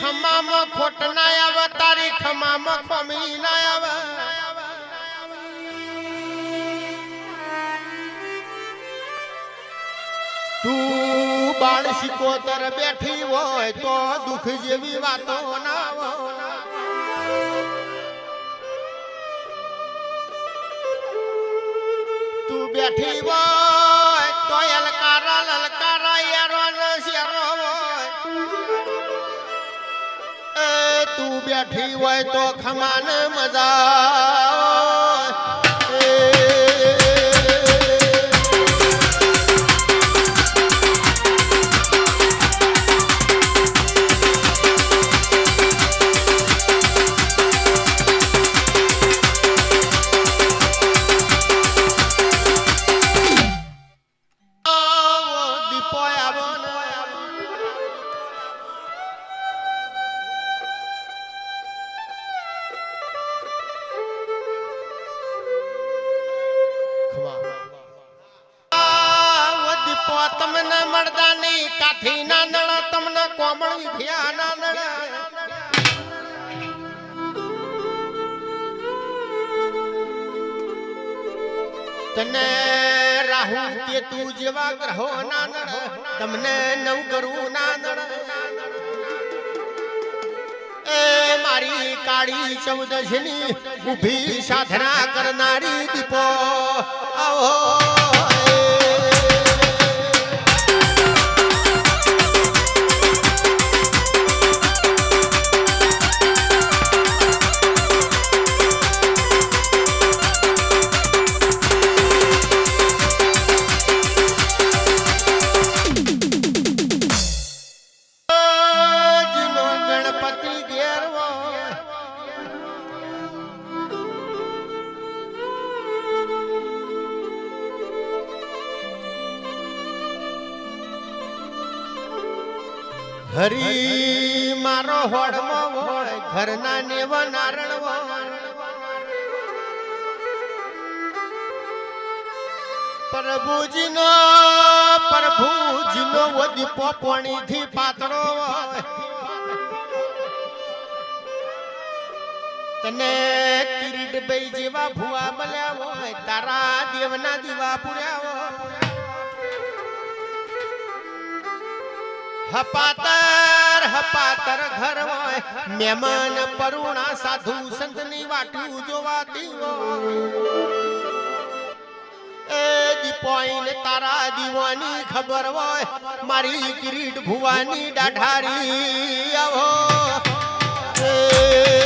ખમામાં ખોટ ના આવે, તારી ખમામાં ખમી ના આવે. તું બેઠી હોય તો દુઃખ જેવી વાતો ના તું બેઠી હોય તો લલકારા લલકારા તું બેઠી હોય તો ખમાન મજા. દીપો મળતા નહીં કાઠી ના નળા તમને કોમળ વિભ્યા ના નળા તને રાહુ કેતુ જેવા ગ્રહો ના નળ તમને નવ ગરુ ના નળ એ મારી કાળી ચૌદશની ઊભી સાધના કરનારી દીપો, આવો. હરી, મારો હોડમો હોય, ઘરના નેવ નારણ પ્રભુજીનો પ્રભુજીનો વધી પોણીથી પાતળો તને કિરીટ ભાઈ જેવા ભુવા બલ્યા હોય, તારા દેવના દીવા પૂર્યા હોય. હપાતર હપાતર ઘર હોય. મહેમાન પરુણા સાધુ સંતની વાટું જોવા દીવો. એ દીપોઈને તારા દીવાની ખબર હોય. મારી કિરીટ ભુવાની દાઢારી આવો. એ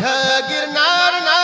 ढ गिरनार ना